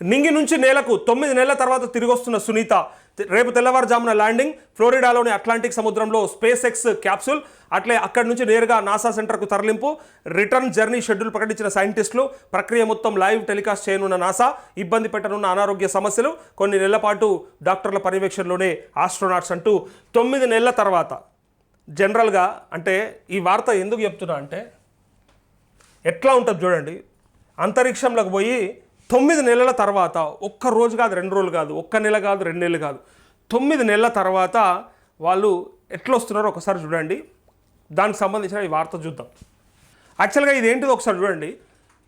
నింగి నుంచి నేలకు తొమ్మిది నెలల తర్వాత తిరిగి వస్తున్న సునీత రేపు తెల్లవారుజామున ల్యాండింగ్ ఫ్లోరిడాలోని అట్లాంటిక్ సముద్రంలో స్పేస్ ఎక్స్ క్యాప్సూల్ అట్లే అక్కడి నుంచి నేరుగా నాసా సెంటర్కు తరలింపు రిటర్న్ జర్నీ షెడ్యూల్ ప్రకటించిన సైంటిస్టులు ప్రక్రియ మొత్తం లైవ్ టెలికాస్ట్ చేయనున్న నాసా ఇబ్బంది పెట్టనున్న అనారోగ్య సమస్యలు కొన్ని నెలల పాటు డాక్టర్ల పర్యవేక్షణలోనే ఆస్ట్రోనాట్స్ అంటూ తొమ్మిది నెలల తర్వాత. జనరల్గా అంటే ఈ వార్త ఎందుకు చెప్తున్నా అంటే ఎట్లా ఉంటుంది చూడండి అంతరిక్షంలోకి పోయి తొమ్మిది నెలల తర్వాత ఒక్క రోజు కాదు రెండు రోజులు కాదు ఒక్క నెల కాదు రెండు నెలలు కాదు. తొమ్మిది నెలల తర్వాత వాళ్ళు ఎట్లా వస్తున్నారో ఒకసారి చూడండి. దానికి సంబంధించిన ఈ వార్త చూద్దాం. యాక్చువల్గా ఇది ఏంటిది ఒకసారి చూడండి.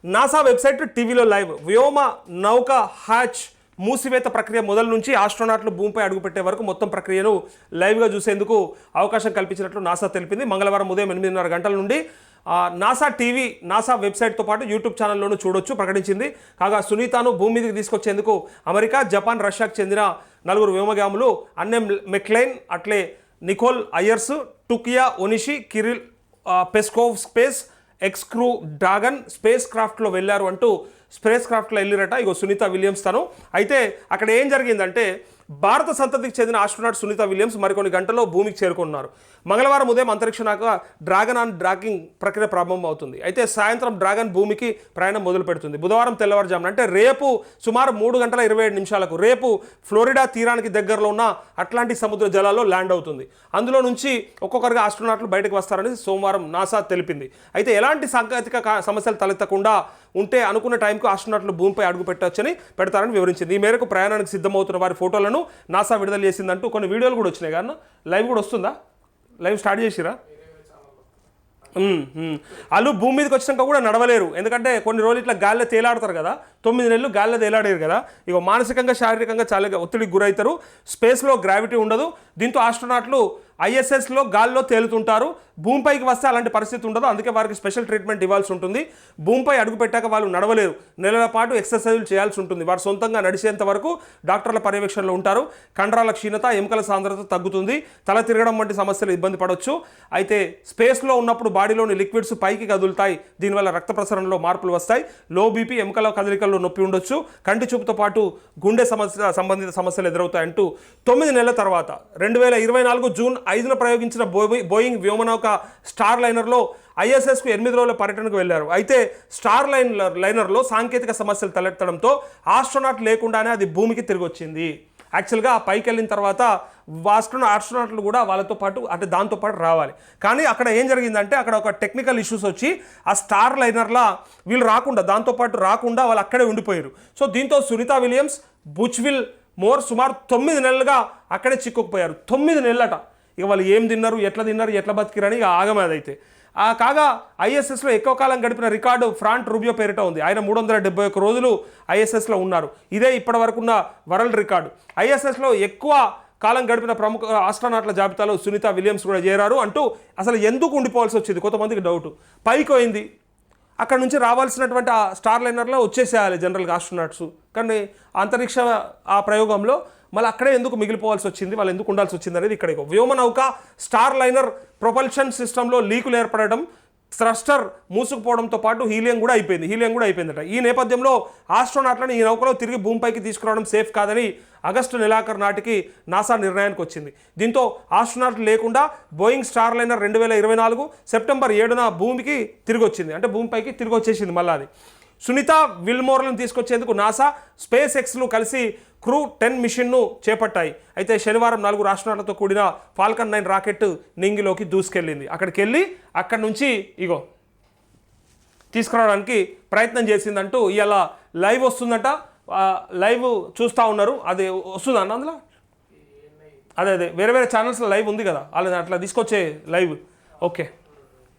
నాసా వెబ్సైట్ టీవీలో లైవ్. వ్యోమ నౌక హ్యాచ్ మూసివేత ప్రక్రియ మొదలు నుంచి ఆస్ట్రోనాట్లు భూమిపై అడుగుపెట్టే వరకు మొత్తం ప్రక్రియను లైవ్గా చూసేందుకు అవకాశం కల్పించినట్లు నాసా తెలిపింది. మంగళవారం ఉదయం ఎనిమిదిన్నర గంటల నుండి నాసా టీవీ నాసా వెబ్సైట్తో పాటు యూట్యూబ్ ఛానల్లోనూ చూడొచ్చు ప్రకటించింది. కాగా సునీతను భూమి మీదకి తీసుకొచ్చేందుకు అమెరికా జపాన్ రష్యాకు చెందిన నలుగురు వ్యోమగాములు అన్నెం మెక్లైన్ అట్లే Nicole Ayers Takuya Onishi Kirill Peskov space X crew dragon space క్రాఫ్ట్లో వెళ్ళారు అంటూ స్పేస్ క్రాఫ్ట్లో వెళ్ళిరట ఇగో సునీత విలియమ్స్ తను. అయితే అక్కడ ఏం జరిగిందంటే భారత సంతతికి చెందిన ఆస్ట్రోనాట్ సునీత విలియమ్స్ మరికొన్ని గంటల్లో భూమికి చేరుకున్నారు మంగళవారం ఉదయం అంతరిక్ష నాక డ్రాగన్ ఆన్ డ్రాకింగ్ ప్రక్రియ ప్రారంభం అవుతుంది అయితే సాయంత్రం డ్రాగన్ భూమికి ప్రయాణం మొదలు పెడుతుంది బుధవారం తెల్లవారుజామున అంటే రేపు సుమారు మూడు గంటల ఇరవై ఏడు నిమిషాలకు రేపు ఫ్లోరిడా తీరానికి దగ్గరలో ఉన్న అట్లాంటిక్ సముద్ర జలాల్లో ల్యాండ్ అవుతుంది. అందులో నుంచి ఒక్కొక్కరిగా ఆస్ట్రోనాట్లు బయటకు వస్తారని సోమవారం నాసా తెలిపింది. అయితే ఎలాంటి సాంకేతిక సమస్యలు తలెత్తకుండా ఉంటే అనుకున్న టైంకు ఆస్ట్రోనాట్లు భూమిపై అడుగు పెట్టవచ్చని పెడతారని వివరించింది. ఈ మేరకు ప్రయాణానికి సిద్ధమవుతున్న వారి ఫోటోలను నాసా విడుదల చేసిందంటూ కొన్ని వీడియోలు కూడా వచ్చినాయి. కానీ లైవ్ కూడా వస్తుందా? లైవ్ స్టార్ట్ చేసిరా? వాళ్ళు భూమి మీదకి వచ్చినాక కూడా నడవలేరు. ఎందుకంటే కొన్ని రోజులు ఇట్లా గాల్లో తేలాడతారు కదా. తొమ్మిది నెలలు గాల్లో తేలాడారు కదా. ఇక మానసికంగా శారీరకంగా చాలా ఒత్తిడికి గురవుతారు. స్పేస్లో గ్రావిటీ ఉండదు. దీంతో ఆస్ట్రోనాట్లు ఐఎస్ఎస్లో గాల్లో తేలుతుంటారు. భూమిపైకి వస్తే అలాంటి పరిస్థితి ఉండదు. అందుకే వారికి స్పెషల్ ట్రీట్మెంట్ ఇవ్వాల్సి ఉంటుంది. భూమిపై అడుగుపెట్టాక వాళ్ళు నడవలేరు. నెలల పాటు ఎక్సర్సైజులు చేయాల్సి ఉంటుంది. వారు సొంతంగా నడిచేంత వరకు డాక్టర్ల పర్యవేక్షణలో ఉంటారు. కండరాల క్షీణత ఎముకల సాంద్రత తగ్గుతుంది. తల తిరగడం వంటి సమస్యలు ఇబ్బంది పడవచ్చు అయితే స్పేస్లో ఉన్నప్పుడు బాడీలోని లిక్విడ్స్ పైకి కదులుతాయి. దీనివల్ల రక్త ప్రసరణలో మార్పులు వస్తాయి. లో బీపీ ఎముకల కదలికల్లో నొప్పి ఉండొచ్చు. కంటి చూపుతో పాటు గుండె సమస్య సంబంధిత సమస్యలు ఎదురవుతాయంటూ తొమ్మిది నెలల తర్వాత రెండు వేల ఇరవై నాలుగు జూన్ ఐదున ప్రయోగించిన బోయింగ్ వ్యోమనౌక స్టార్ లైనర్లో ఐఎస్ఎస్కు ఎనిమిది రోజుల పర్యటనకు వెళ్ళారు అయితే స్టార్ లైన్ లైనర్లో సాంకేతిక సమస్యలు తలెత్తడంతో ఆస్ట్రోనాట్ లేకుండానే అది భూమికి తిరిగి వచ్చింది యాక్చువల్గా ఆ పైకి వెళ్ళిన తర్వాత వాస్ట్రోన్ ఆస్ట్రోనాట్లు కూడా వాళ్ళతో పాటు అంటే దాంతో పాటు రావాలి. కానీ అక్కడ ఏం జరిగిందంటే అక్కడ ఒక టెక్నికల్ ఇష్యూస్ వచ్చి ఆ స్టార్ లైనర్లా వీళ్ళు రాకుండా దాంతోపాటు రాకుండా వాళ్ళు అక్కడే ఉండిపోయారు. సో దీంతో సునీత విలియమ్స్ బుచ్విల్ మోర్ సుమారు తొమ్మిది నెలలుగా అక్కడే చిక్కుకుపోయారు. తొమ్మిది నెలలట. ఇక వాళ్ళు ఏం తిన్నారు ఎట్లా తిన్నారు ఎట్లా బతికిరని ఇక ఆగమేదైతే. ఆ కాగా ఐఎస్ఎస్లో ఎక్కువ కాలం గడిపిన రికార్డు ఫ్రాంట్ రూబియో పేరిట ఉంది. ఆయన మూడు వందల డెబ్బై ఒక్క రోజులు ఐఎస్ఎస్లో ఉన్నారు. ఇదే ఇప్పటివరకున్న ఉన్న వరల్డ్ రికార్డు. ఐఎస్ఎస్లో ఎక్కువ కాలం గడిపిన ప్రముఖ ఆస్ట్రానాట్ల జాబితాలో సునీత విలియమ్స్ కూడా చేరారు అంటూ అసలు ఎందుకు ఉండిపోవాల్సి వచ్చింది? కొంతమందికి డౌట్. పైకి పోయింది. అక్కడ నుంచి రావాల్సినటువంటి ఆ స్టార్ లైనర్లో వచ్చేసేయాలి జనరల్గా ఆస్ట్రోనాట్స్. కానీ అంతరిక్ష ఆ ప్రయోగంలో మళ్ళీ అక్కడే ఎందుకు మిగిలిపోవాల్సి వచ్చింది? వాళ్ళు ఎందుకు ఉండాల్సి వచ్చింది అనేది ఇక్కడ వ్యోమ వ్యోమనౌక స్టార్ లైనర్ ప్రొపల్షన్ సిస్టంలో లీకులు ఏర్పడడం థ్రస్టర్ మూసుకుపోవడంతో పాటు హీలియం కూడా అయిపోయింది. హీలియం కూడా అయిపోయిందట. ఈ నేపథ్యంలో ఆస్ట్రోనాట్లను ఈ నౌకలో తిరిగి భూమిపైకి తీసుకురావడం సేఫ్ కాదని ఆగస్టు నెలాఖరు నాటికి నాసా నిర్ణయానికి వచ్చింది. దీంతో ఆస్ట్రోనాట్లు లేకుండా బోయింగ్ స్టార్ లైనర్ రెండు వేల ఇరవై నాలుగు సెప్టెంబర్ ఏడున భూమికి తిరిగి వచ్చింది అంటే భూమిపైకి తిరిగి వచ్చేసింది మళ్ళీ అది. సునీత విల్మోర్లను తీసుకొచ్చేందుకు నాసా స్పేస్ ఎక్స్ను కలిసి క్రూ టెన్ మిషన్ను చేపట్టాయి. అయితే శనివారం నలుగురు రాష్ట్రాలతో కూడిన ఫాల్కన్ నైన్ రాకెట్ నింగిలోకి దూసుకెళ్ళింది. అక్కడికి వెళ్ళి అక్కడి నుంచి ఇగో తీసుకురావడానికి ప్రయత్నం చేసిందంటూ ఇవాళ లైవ్ వస్తుందట. లైవ్ చూస్తూ ఉన్నారు. అది వస్తుందా అన్న అందులో? అదే అదే. వేరే వేరే ఛానల్స్లో లైవ్ ఉంది కదా. వాళ్ళని అట్లా తీసుకొచ్చే లైవ్. ఓకే.